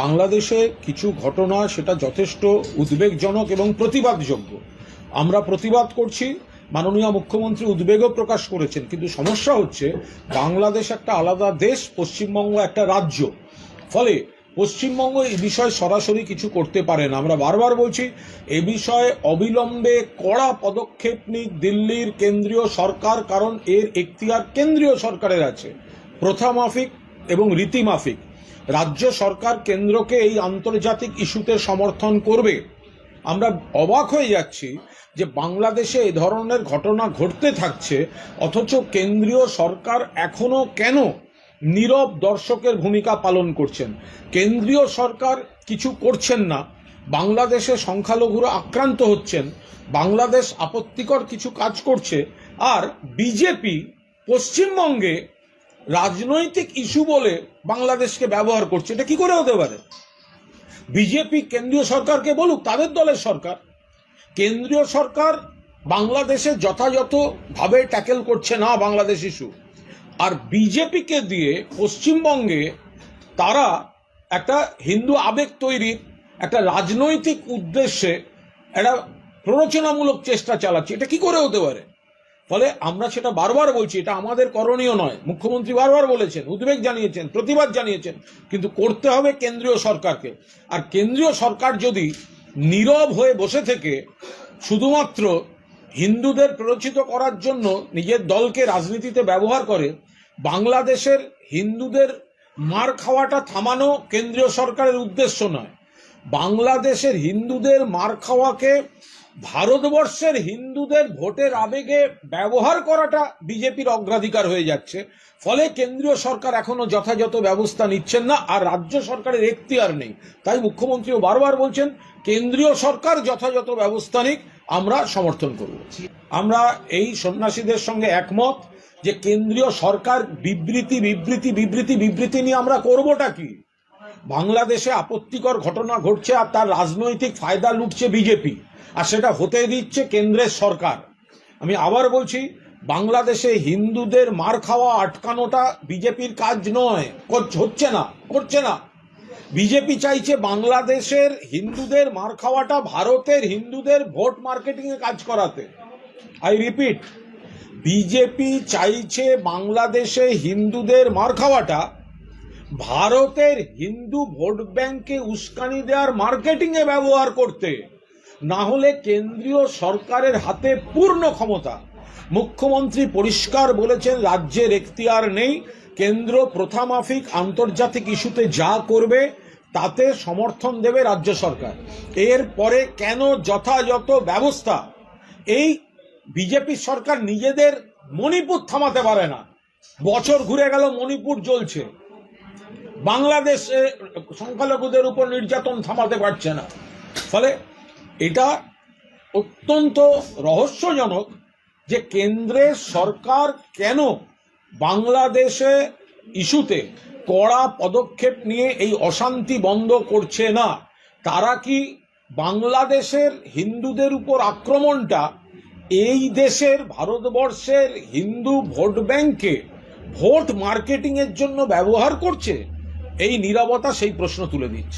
বাংলাদেশে কিছু ঘটনা, সেটা যথেষ্ট উদ্বেগজনক এবং প্রতিবাদযোগ্য। আমরা প্রতিবাদ করছি, মাননীয় মুখ্যমন্ত্রী উদ্বেগও প্রকাশ করেছেন, কিন্তু সমস্যা হচ্ছে বাংলাদেশ একটা আলাদা দেশ, পশ্চিমবঙ্গ একটা রাজ্য। ফলে পশ্চিমবঙ্গ এই বিষয়ে সরাসরি কিছু করতে পারে না। আমরা বারবার বলছি, এ বিষয়ে অবিলম্বে কড়া পদক্ষেপ নিক দিল্লির কেন্দ্রীয় সরকার, কারণ এর এখতিয়ার কেন্দ্রীয় সরকারের আছে। প্রথা মাফিক এবং রীতি মাফিক রাজ্য সরকার কেন্দ্রকে এই আন্তর্জাতিক ইস্যুতে সমর্থন করবে। আমরা অবাক হয়ে যাচ্ছি যে বাংলাদেশে এ ধরনের ঘটনা ঘটতে থাকছে, অথচ কেন্দ্রীয় সরকার এখনও কেন নীরব দর্শকের ভূমিকা পালন করছেন? কেন্দ্রীয় সরকার কিছু করছেন না, বাংলাদেশে সংখ্যালঘুরা আক্রান্ত হচ্ছেন, বাংলাদেশ আপত্তিকর কিছু কাজ করছে, আর বিজেপি পশ্চিমবঙ্গে রাজনৈতিক ইস্যু বলে বাংলাদেশকে ব্যবহার করছে, এটা কি করে হতে পারে? বিজেপি কেন্দ্রীয় সরকারকে বলুক, তাদের দলের সরকার। কেন্দ্রীয় সরকার বাংলাদেশে যথাযথভাবে ট্যাকেল করছে না বাংলাদেশ ইস্যু। আর বিজেপিকে দিয়ে পশ্চিমবঙ্গে তারা একটা হিন্দু আবেগ তৈরির একটা রাজনৈতিক উদ্দেশ্যে একটা প্ররোচনামূলক চেষ্টা চালাচ্ছে, এটা কি করে হতে পারে? ফলে আমরা সেটা বারবার বলছি, এটা আমাদের করণীয় নয়। মুখ্যমন্ত্রী বারবার বলেছেন, উদ্বেগ জানিয়েছেন, প্রতিবাদ জানিয়েছেন, কিন্তু করতে হবে কেন্দ্রীয় সরকারকে। আর কেন্দ্রীয় সরকার যদি নীরব হয়ে বসে থেকে শুধুমাত্র হিন্দুদের প্ররোচিত করার জন্য নিজের দলকে রাজনীতিতে ব্যবহার করে, বাংলাদেশের হিন্দুদের মার খাওয়াটা থামানো কেন্দ্রীয় সরকারের উদ্দেশ্য নয়। বাংলাদেশের হিন্দুদের মার খাওয়াকে ভারতবর্ষের হিন্দুদের ভোটের আবেগে ব্যবহার করাটা বিজেপির অগ্রাধিকার হয়ে যাচ্ছে। ফলে কেন্দ্রীয় সরকার এখনও যথাযথ ব্যবস্থা নিচ্ছেন না, আর রাজ্য সরকারের এখতিয়ার নেই। তাই মুখ্যমন্ত্রীও বারবার বলছেন, কেন্দ্রীয় সরকার যথাযথ ব্যবস্থা নিক, আমরা সমর্থন করব। আমরা এই সন্ন্যাসীদের সঙ্গে একমত যে কেন্দ্রীয় সরকার বিবৃতি বিবৃতি বিবৃতি বিবৃতি নিয়ে আমরা করবোটা কি? বাংলাদেশে আপত্তিকর ঘটনা ঘটছে আর তার রাজনৈতিক ফায়দা লুটছে বিজেপি। আর সেটা হতে দিচ্ছে কেন্দ্রের সরকার। আমি আবার বলছি, বাংলাদেশে হিন্দুদের মার খাওয়া আটকানোটা বিজেপির কাজ নয়। হচ্ছে না, করছে না। বিজেপি চাইছে বাংলাদেশের হিন্দুদের মার খাওয়াটা ভারতের হিন্দুদের ভোট মার্কেটিং এ কাজ করাতে। আই রিপিট বিজেপি চাইছে বাংলাদেশে হিন্দুদের মার খাওয়াটা ভারতের হিন্দু ভোট ব্যাংকে উস্কানি দেওয়ার মার্কেটিং এ ব্যবহার করতে। না হলে কেন্দ্রীয় সরকারের হাতে পূর্ণ ক্ষমতা। মুখ্যমন্ত্রী পরিষ্কার বলেছেন, রাজ্যের এখতিয়ার নেই। কেন্দ্র প্রথামাফিক আন্তর্জাতিক ইস্যুতে যা করবে, তাতে সমর্থন দেবে রাজ্য সরকার। এরপরে কেন যথাযথ ব্যবস্থা? এই বিজেপি সরকার নিজেদের মণিপুর থামাতে পারে না। বছর ঘুরে গেল, মণিপুর জ্বলছে। বাংলাদেশে সংখ্যালঘুদের উপর নির্যাতন থামাতে পারছে না। ফলে এটা অত্যন্ত রহস্যজনক যে কেন্দ্রের সরকার কেন বাংলাদেশে ইস্যুতে কড়া পদক্ষেপ নিয়ে এই অশান্তি বন্ধ করছে না? তারা কি বাংলাদেশের হিন্দুদের উপর আক্রমণটা এই দেশের ভারতবর্ষের হিন্দু ভোট ব্যাংকে ভোট মার্কেটিং এর জন্য ব্যবহার করছে? এই নীরবতা সেই প্রশ্ন তুলে দিচ্ছে।